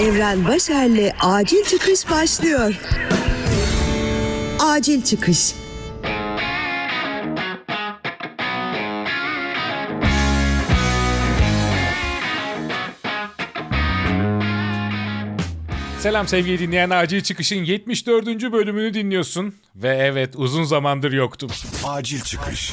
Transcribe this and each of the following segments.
Evren Başer'le Acil Çıkış başlıyor. Acil Çıkış Selam sevgili dinleyen Acil Çıkış'ın 74. bölümünü dinliyorsun. Ve evet uzun zamandır yoktum. Acil çıkış.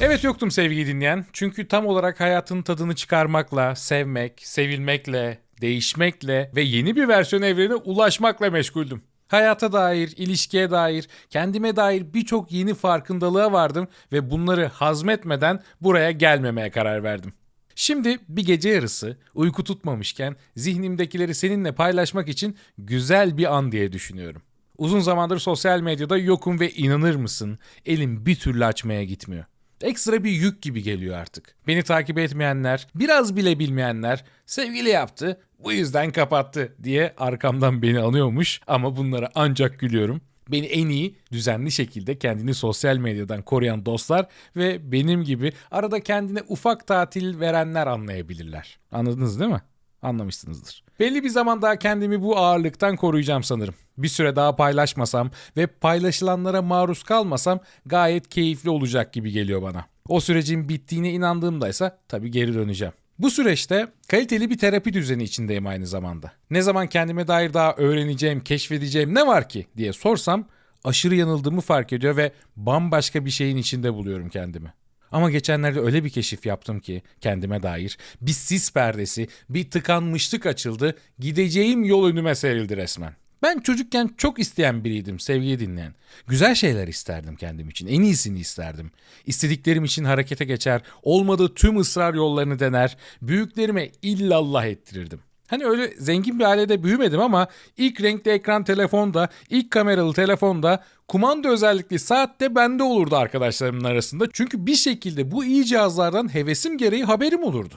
Evet yoktum sevgili dinleyen. Çünkü tam olarak hayatın tadını çıkarmakla, sevmek, sevilmekle, değişmekle ve yeni bir versiyon evrene ulaşmakla meşguldüm. Hayata dair, ilişkiye dair, kendime dair birçok yeni farkındalığa vardım ve bunları hazmetmeden buraya gelmemeye karar verdim. Şimdi bir gece yarısı uyku tutmamışken zihnimdekileri seninle paylaşmak için güzel bir an diye düşünüyorum. Uzun zamandır sosyal medyada yokum ve inanır mısın elim bir türlü açmaya gitmiyor. Ekstra bir yük gibi geliyor artık. Beni takip etmeyenler, biraz bile bilmeyenler sevgili yaptı, bu yüzden kapattı diye arkamdan beni anıyormuş ama bunlara ancak gülüyorum. Beni en iyi, düzenli şekilde kendini sosyal medyadan koruyan dostlar ve benim gibi arada kendine ufak tatil verenler anlayabilirler. Anladınız değil mi? Anlamışsınızdır. Belli bir zaman daha kendimi bu ağırlıktan koruyacağım sanırım. Bir süre daha paylaşmasam ve paylaşılanlara maruz kalmasam gayet keyifli olacak gibi geliyor bana. O sürecin bittiğine inandığımdaysa tabii geri döneceğim. Bu süreçte kaliteli bir terapi düzeni içindeyim aynı zamanda. Ne zaman kendime dair daha öğreneceğim, keşfedeceğim ne var ki diye sorsam aşırı yanıldığımı fark ediyor ve bambaşka bir şeyin içinde buluyorum kendimi. Ama geçenlerde öyle bir keşif yaptım ki kendime dair bir sis perdesi, bir tıkanmışlık açıldı, gideceğim yol önüme serildi resmen. Ben çocukken çok isteyen biriydim sevgili dinleyen. Güzel şeyler isterdim kendim için. En iyisini isterdim. İstediklerim için harekete geçer, olmadığı tüm ısrar yollarını dener, büyüklerime illallah ettirirdim. Hani öyle zengin bir ailede büyümedim ama ilk renkli ekran telefonda, ilk kameralı telefonda, kumanda özellikli saatte bende olurdu arkadaşlarımın arasında. Çünkü bir şekilde bu iyi cihazlardan hevesim gereği haberim olurdu.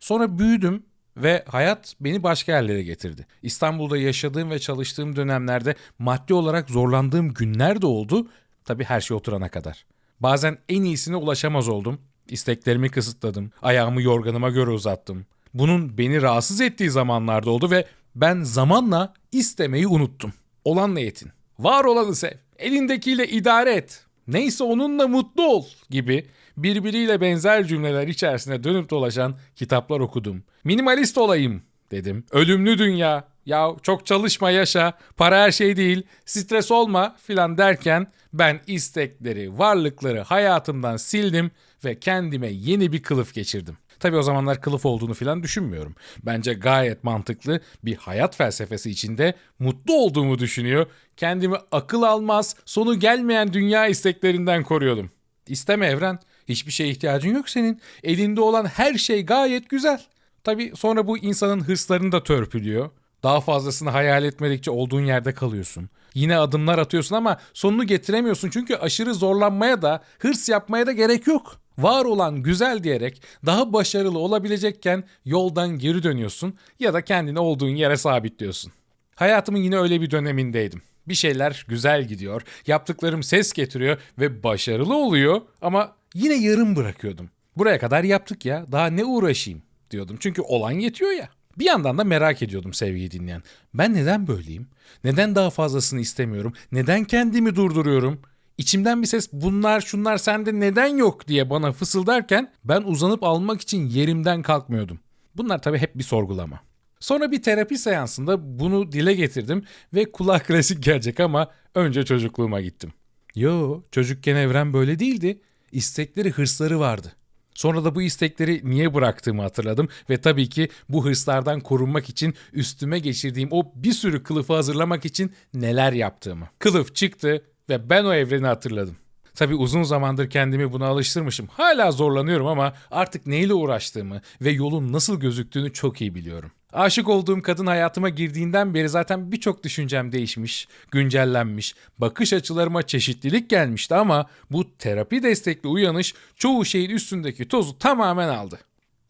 Sonra büyüdüm ve hayat beni başka yerlere getirdi. İstanbul'da yaşadığım ve çalıştığım dönemlerde maddi olarak zorlandığım günler de oldu. Tabii her şey oturana kadar. Bazen en iyisine ulaşamaz oldum. İsteklerimi kısıtladım. Ayağımı yorganıma göre uzattım. Bunun beni rahatsız ettiği zamanlarda oldu ve ben zamanla istemeyi unuttum. Olanla yetin. Var olanı sev. Elindekiyle idare et. Neyse onunla mutlu ol gibi birbiriyle benzer cümleler içerisinde dönüp dolaşan kitaplar okudum. Minimalist olayım dedim. Ölümlü dünya. Ya çok çalışma yaşa. Para her şey değil. Stres olma filan derken ben istekleri, varlıkları hayatımdan sildim ve kendime yeni bir kılıf geçirdim. Tabii o zamanlar kılıf olduğunu falan düşünmüyorum. Bence gayet mantıklı bir hayat felsefesi içinde mutlu olduğumu düşünüyor. Kendimi akıl almaz, sonu gelmeyen dünya isteklerinden koruyordum. İsteme evren. Hiçbir şeye ihtiyacın yok senin. Elinde olan her şey gayet güzel. Tabii sonra bu insanın hırslarını da törpülüyor. Daha fazlasını hayal etmedikçe olduğun yerde kalıyorsun. Yine adımlar atıyorsun ama sonunu getiremiyorsun çünkü aşırı zorlanmaya da hırs yapmaya da gerek yok. Var olan güzel diyerek daha başarılı olabilecekken yoldan geri dönüyorsun ya da kendini olduğun yere sabitliyorsun. Hayatımın yine öyle bir dönemindeydim. Bir şeyler güzel gidiyor, yaptıklarım ses getiriyor ve başarılı oluyor ama yine yarım bırakıyordum. Buraya kadar yaptık ya, daha ne uğraşayım diyordum. Çünkü olan yetiyor ya. Bir yandan da merak ediyordum sevgili dinleyen. Ben neden böyleyim? Neden daha fazlasını istemiyorum? Neden kendimi durduruyorum? İçimden bir ses bunlar şunlar sende neden yok diye bana fısıldarken ben uzanıp almak için yerimden kalkmıyordum. Bunlar tabii hep bir sorgulama. Sonra bir terapi seansında bunu dile getirdim ve kulağa klasik gelecek ama önce çocukluğuma gittim. Yo çocukken evren böyle değildi. İstekleri hırsları vardı. Sonra da bu istekleri niye bıraktığımı hatırladım ve tabii ki bu hırslardan korunmak için üstüme geçirdiğim o bir sürü kılıfı hazırlamak için neler yaptığımı. Kılıf çıktı ve ben o evreni hatırladım. Tabii uzun zamandır kendimi buna alıştırmışım. Hala zorlanıyorum ama artık neyle uğraştığımı ve yolun nasıl gözüktüğünü çok iyi biliyorum. Aşık olduğum kadın hayatıma girdiğinden beri zaten birçok düşüncem değişmiş, güncellenmiş, bakış açılarıma çeşitlilik gelmişti ama bu terapi destekli uyanış çoğu şeyin üstündeki tozu tamamen aldı.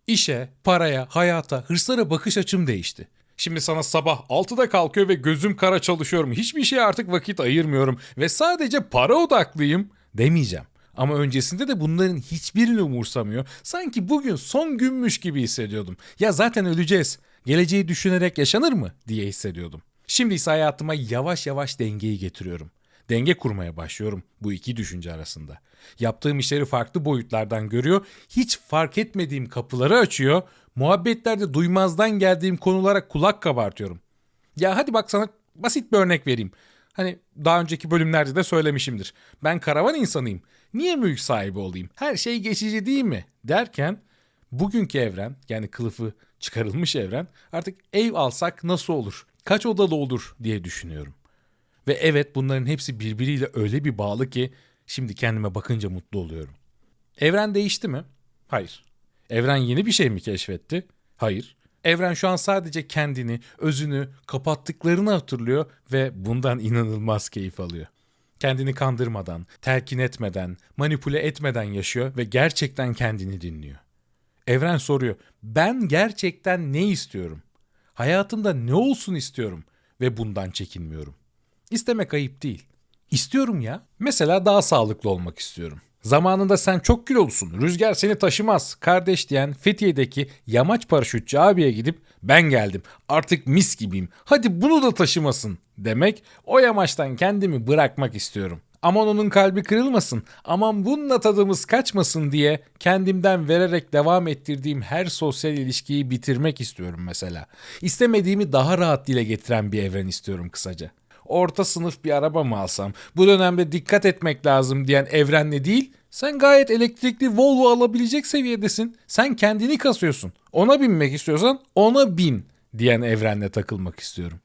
İşe, paraya, hayata, hırslara bakış açım değişti. Şimdi sana sabah 6'da kalkıyor ve gözüm kara çalışıyorum. Hiçbir şeye artık vakit ayırmıyorum ve sadece para odaklıyım demeyeceğim. Ama öncesinde de bunların hiçbirini umursamıyor. Sanki bugün son günmüş gibi hissediyordum. Ya zaten öleceğiz. Geleceği düşünerek yaşanır mı diye hissediyordum. Şimdi ise hayatıma yavaş yavaş dengeyi getiriyorum. Denge kurmaya başlıyorum bu iki düşünce arasında. Yaptığım işleri farklı boyutlardan görüyor, hiç fark etmediğim kapıları açıyor, muhabbetlerde duymazdan geldiğim konulara kulak kabartıyorum. Ya hadi bak sana basit bir örnek vereyim. Hani daha önceki bölümlerde de söylemişimdir. Ben karavan insanıyım. Niye mülk sahibi olayım? Her şey geçici değil mi? Derken bugünkü evren yani kılıfı çıkarılmış evren artık ev alsak nasıl olur? Kaç odalı olur diye düşünüyorum. Ve evet bunların hepsi birbiriyle öyle bir bağlı ki şimdi kendime bakınca mutlu oluyorum. Evren değişti mi? Hayır. Evren yeni bir şey mi keşfetti? Hayır. Evren şu an sadece kendini, özünü, kapattıklarını hatırlıyor ve bundan inanılmaz keyif alıyor. Kendini kandırmadan, telkin etmeden, manipüle etmeden yaşıyor ve gerçekten kendini dinliyor. Evren soruyor. Ben gerçekten ne istiyorum? Hayatımda ne olsun istiyorum ve bundan çekinmiyorum. İstemek ayıp değil. İstiyorum ya. Mesela daha sağlıklı olmak istiyorum. Zamanında sen çok kilolusun, rüzgar seni taşımaz, kardeş diyen Fethiye'deki yamaç paraşütçü abiye gidip ben geldim, artık mis gibiyim, hadi bunu da taşımasın demek o yamaçtan kendimi bırakmak istiyorum. Aman onun kalbi kırılmasın, aman bununla tadımız kaçmasın diye kendimden vererek devam ettirdiğim her sosyal ilişkiyi bitirmek istiyorum mesela. İstemediğimi daha rahat dile getiren bir evren istiyorum kısaca orta sınıf bir araba mı alsam? Bu dönemde dikkat etmek lazım diyen evrenle değil. Sen gayet elektrikli Volvo alabilecek seviyedesin. Sen kendini kasıyorsun. Ona binmek istiyorsan ona bin diyen evrenle takılmak istiyorum.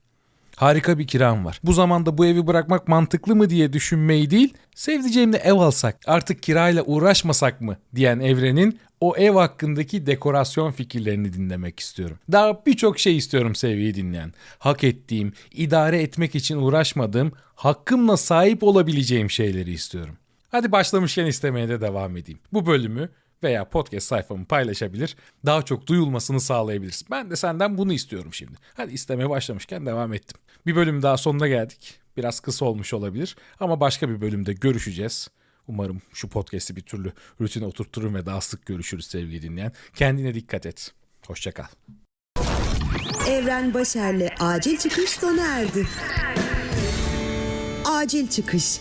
Harika bir kiram var. Bu zamanda bu evi bırakmak mantıklı mı diye düşünmeyi değil, sevdiceğimle ev alsak, artık kirayla uğraşmasak mı diyen evrenin o ev hakkındaki dekorasyon fikirlerini dinlemek istiyorum. Daha birçok şey istiyorum sevgili dinleyen. Hak ettiğim, idare etmek için uğraşmadığım, hakkımla sahip olabileceğim şeyleri istiyorum. Hadi başlamışken istemeye de devam edeyim. Bu bölümü veya podcast sayfamı paylaşabilir, daha çok duyulmasını sağlayabilirsin. Ben de senden bunu istiyorum şimdi. Hadi istemeye başlamışken devam ettim. Bir bölüm daha sonuna geldik. Biraz kısa olmuş olabilir ama başka bir bölümde görüşeceğiz. Umarım şu podcast'i bir türlü rutine oturturum ve daha sık görüşürüz sevgili dinleyen. Kendine dikkat et. Hoşçakal. Evren Başer'le acil çıkış sona erdi. Acil çıkış.